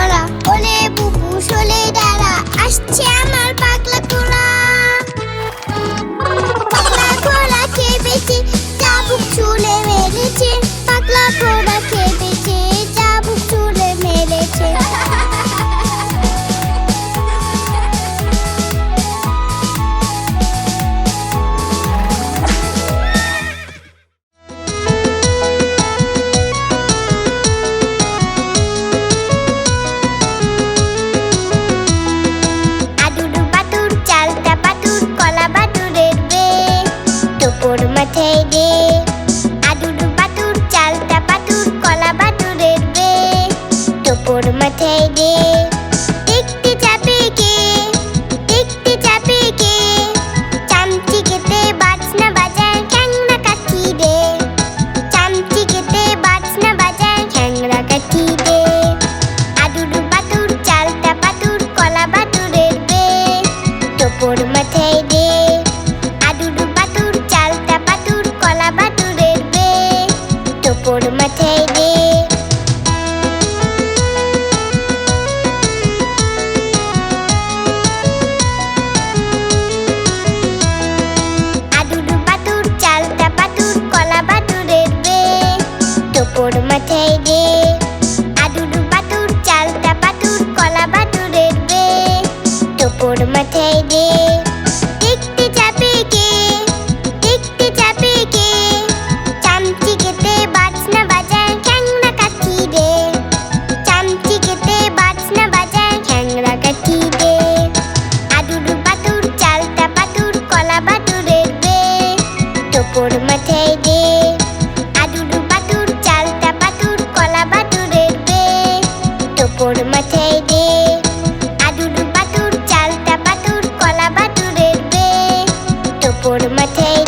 ধরা ওলে বুবু শোলে ডারা আসছে আমার পাগলা ঘোড়া পাগলা ঘোড়া খেয়ে বেশি চাবুক ছুলে মেরেছে, পাগলা ঘোড়া they. por my tail.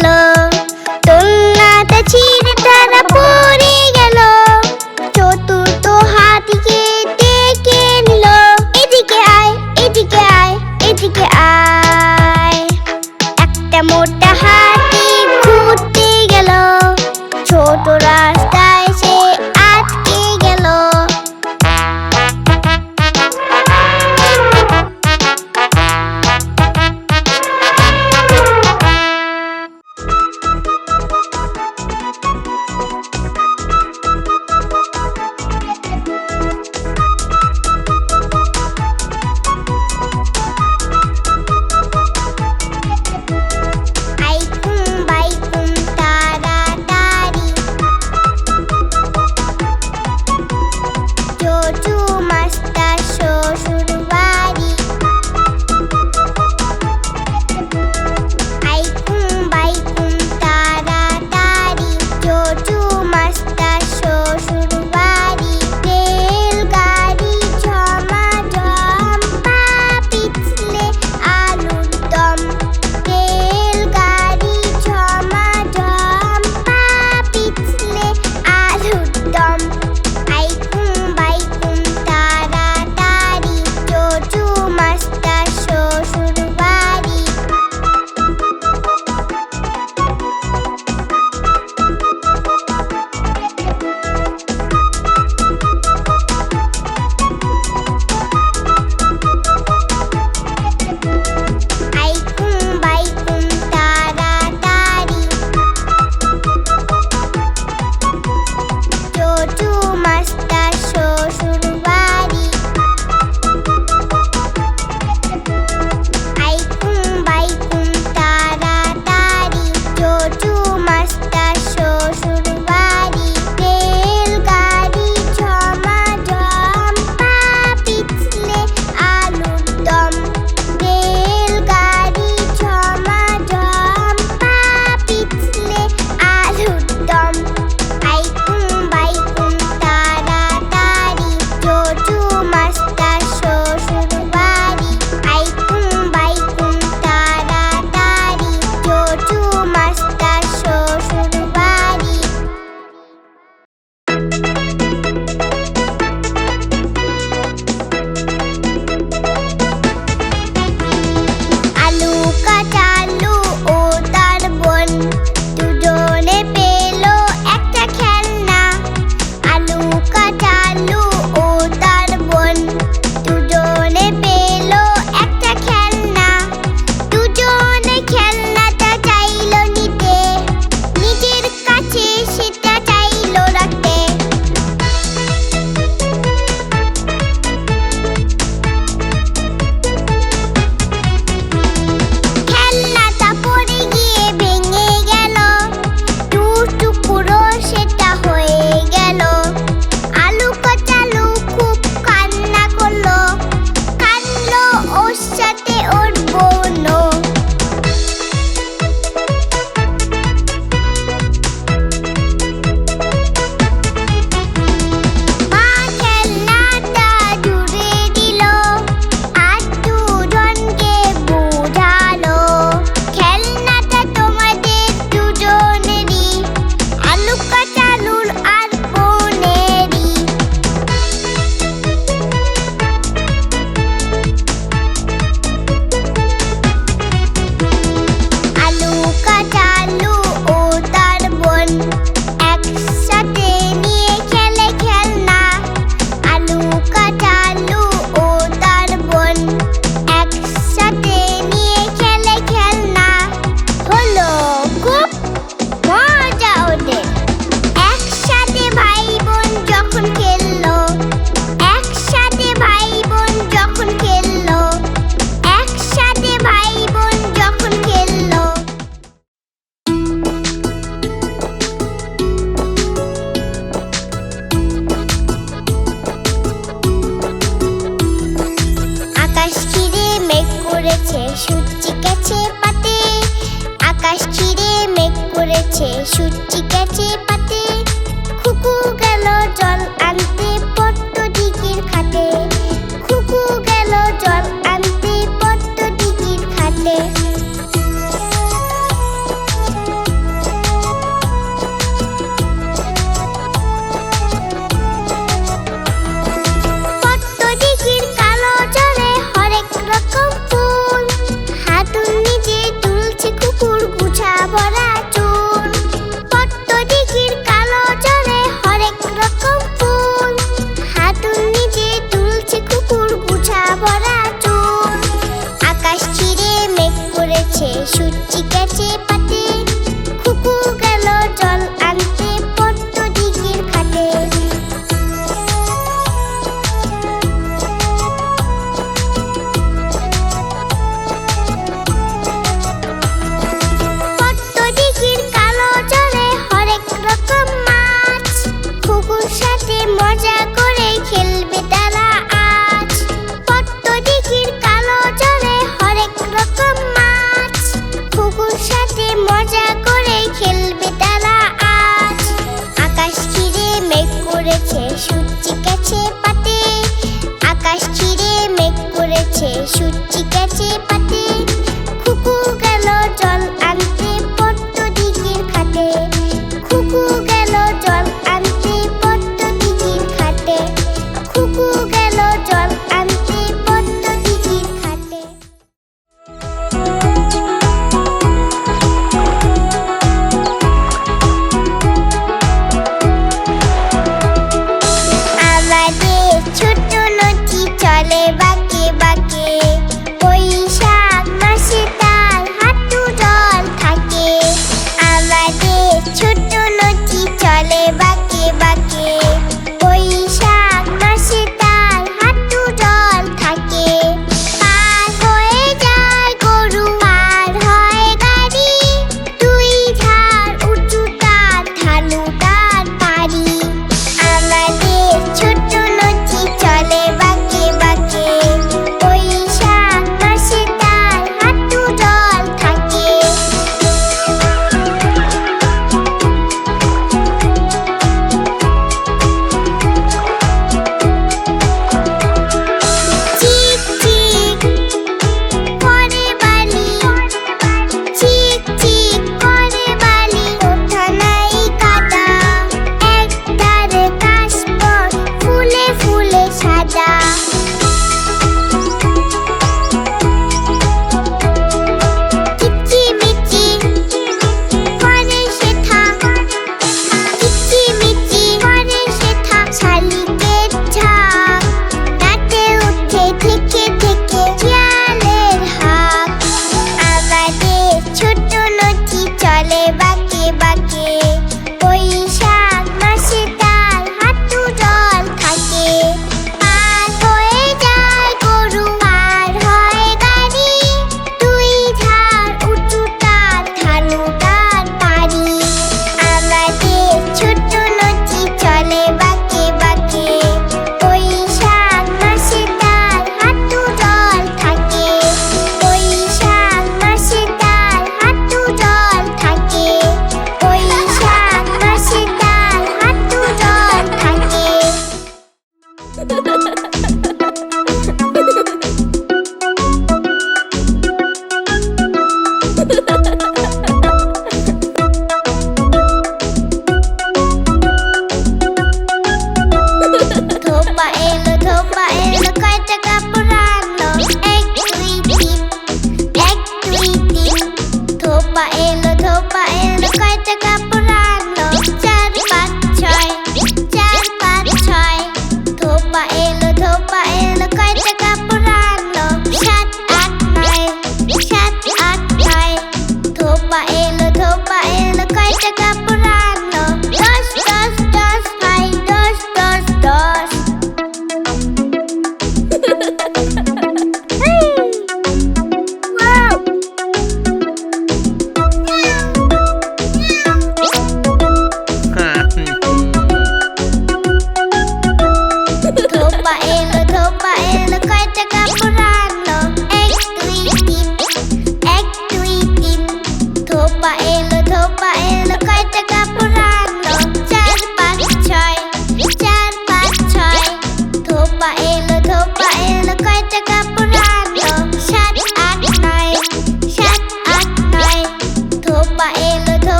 color.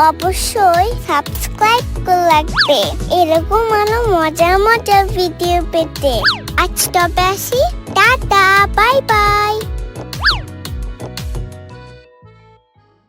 অবশ্যই সাবস্ক্রাইব করে রাখবে এরকম আরও মজার মজার ভিডিও পেতে। আজ তবে আসি। Tata bye bye